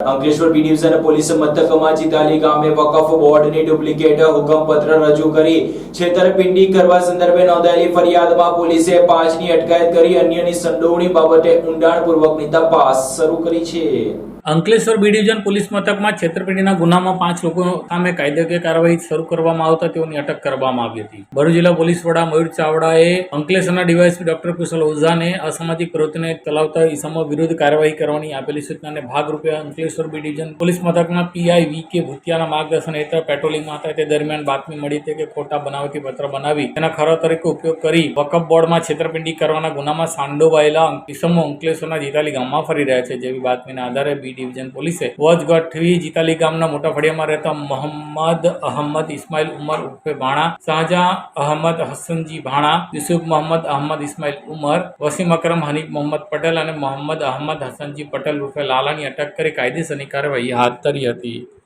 Ankleshwar B division police મથકમાં ચિતાલી ગામે વકફ બોર્ડની ડુપ્લિકેટ હુકમપત્ર રજૂ કરી. છેતરપિંડી કરવા સંદર્ભે નોંધાયેલી ફરિયાદમાં પોલીસે પાંચની અટકાયત કરી, અન્યની સંડોવણી બાબતે ઊંડાણપૂર્વકની તપાસ શરૂ કરી છે. અંકલેશ્વર બી ડિવિઝન પોલીસ મથકમાં છેતરપિંડીના ગુનામાં પાંચ લોકો સામે કાયદાકીય કાર્યવાહી શરૂ કરવામાં આવતા તેઓની અટક કરવામાં આવી હતી. ભરૂચ જિલ્લા પોલીસ વડા મયુર ચાવડાએ અંકલેશ્વરના ડીવાયસપી ડોક્ટર કુશલ ઓઝાને અસામાજિક પ્રવૃત્તિને ચલાવતા ઇસમો વિરુદ્ધ કાર્યવાહી કરવાની આપેલી સૂચનાને ભાગરૂપે અંકલેશ્વર બી ડિવિઝન પોલીસ મથકના પીઆઈ વી કે ભૂતિયાના માર્ગદર્શન હેઠળ પેટ્રોલિંગમાં હતા. તે દરમિયાન બાતમી મળી હતી કે ખોટા બનાવટી પત્ર બનાવી તેના ખરા તરીકે ઉપયોગ કરી વકફ બોર્ડમાં છેતરપિંડી કરવાના ગુનામાં સાંડોવાયેલા કિસમો અંકલેશ્વરના જીતાલી ગામમાં ફરી રહ્યા છે. જેવી બાતમીના આધારે બી ડિવિઝન પોલીસે ગઠવી જીતાલી ગામના મોટા ફળિયામાં રહેતા મોહમ્મદ અહમદ ઇસ્માઇલ ઉમર ઉર્ફે ભાણા, શાહજહાં અહમદ હસનજી ભાણા, યુસુફ મોહમ્મદ અહમદ ઇસ્માઇલ ઉમર, વસીમ અકરમ હનીફ મોહમ્મદ પટેલ અને મોહમ્મદ અહમદ હસનજી પટેલ ઉર્ફે લાલાની અટક કરી કાયદેસરની કાર્યવાહી હાથ ધરી હતી.